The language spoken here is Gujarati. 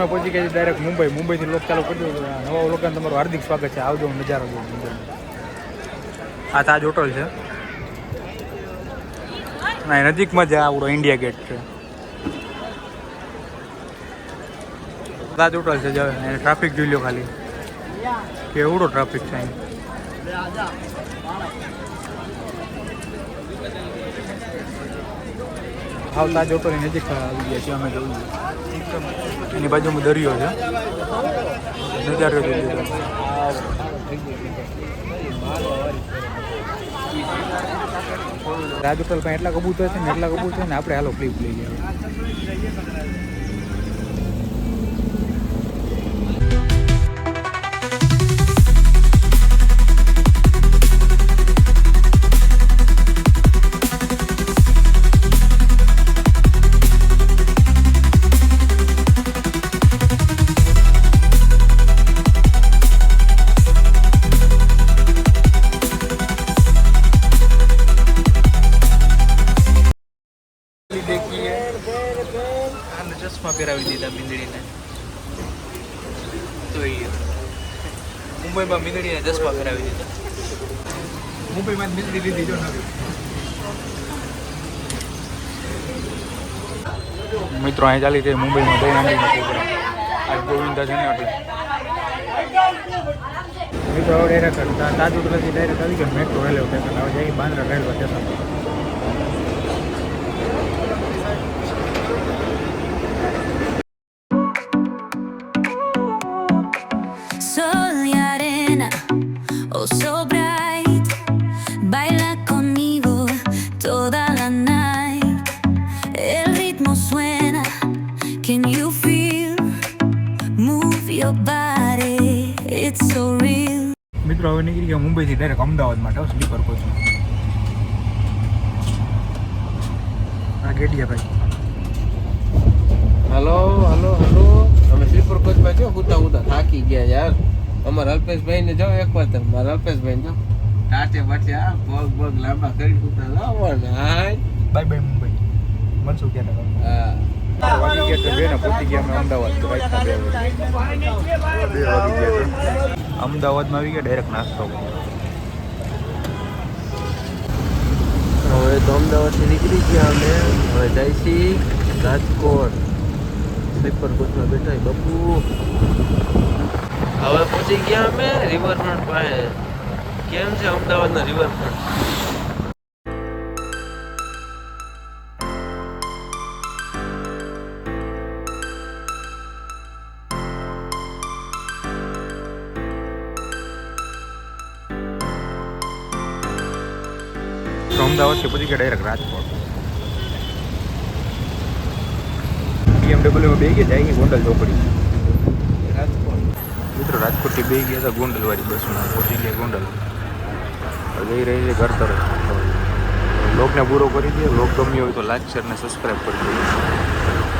અમે પહોંચી ગયા ડાયરેક્ટ મુંબઈ. મુંબઈથી લોક ચાલુ કરી દઉં નવા લોકોને તમારું હાર્દિક સ્વાગત છે. આવજો, નજારો જો મુંબઈનો આ તાજ હોટલ છે. ના નજીકમાં જ આવડો ઇન્ડિયા ગેટ છે. તાજ હોટલ છે જવે ટ્રાફિક જોઈ લો ખાલી. કેવડો ટ્રાફિક છે અહીં. હાવ તાજ હોટલની નજીક આવી ગયા છીએ અમે જોયું એની બાજુમાં દરિયો છે. નજારો જોઈ લીધો. રાજકોટ પણ એટલા કબૂતર છે ને, એટલા કબૂતર છે ને, આપણે હાલો ક્લિપ લઈ ગયા ચશ્મા પહેરાવી દીધા મીંદડીને જોઈએ મુંબઈમાં મીંદડીને ચશ્મા પહેરાવી દીધા મુંબઈમાં મીંદડી લીધી જો નવી મિત્રો અહીં ચાલી છે મુંબઈમાં દયાનંદીનો પ્રોગ્રામ આજ ગોવિંદા છે ને આપણે મિત્રો ડાયરેક્ટ તાજ ડાયરેક્ટ આવી ગયો મેટ્રો રેલવે સ્ટેશન આવે જઈ Bandra railway station oh so bright. Baila conmigo toda la night. El ritmo suena, can you feel? Move your body, it's so real. મિત્રો હવે નીકળી ગયા મુંબઈથી ડાયરેક્ટ અમદાવાદ માટે સ્લીપર કોચમાં આ ગેડિયા ભાઈ હલો હલો હલો અમે સ્લીપર કોચમાં જો હુતા હુતા થાકી ગયા યાર અમારા અલ્પેશભાઈ ને જાઓ એક વાર તમે. મારા અલ્પેશભાઈ જો ટાટે બાટે આ પગ પગ લાંબા કરી હુતા લાવો ને હાય. Bye bye Mumbai. મળશું ક્યારે હા. વાગી ગયા તો બે પહોંચી ગયા અમે અમદાવાદ તો બે વાગે બે વાગી ગયા અમદાવાદમાં આવી ગયા ડાયરેક્ટ નાસ્તો હવે તો અમદાવાદથી નીકળી ગયા અમે. હવે જાય છીએ રાજકોટ. સ્લીપર કોચમાં બેઠા બપુ. હવે પહોંચી ગયા અમે રિવરફ્રન્ટ પાસે. કેમ છે અમદાવાદના રિવરફ્રન્ટ તો અમદાવાદથી પહોંચી ગયા ડાયરેક્ટ રાજકોટ. બીએમડબલ્યુમાં બે ગયા જાય ગોંડલ ચોકડી. રાજકોટ મિત્રો રાજકોટથી બે ગયા હતા ગોંડલવાળી બસમાં. પહોંચી ગયા ગોંડલ. જઈ રહી છે ઘર તરફ. બ્લોગને પૂરો કરી દઈએ બ્લોગ ગમ્યો હોય તો લાઈક શેર અને સબસ્ક્રાઈબ કરી દઈએ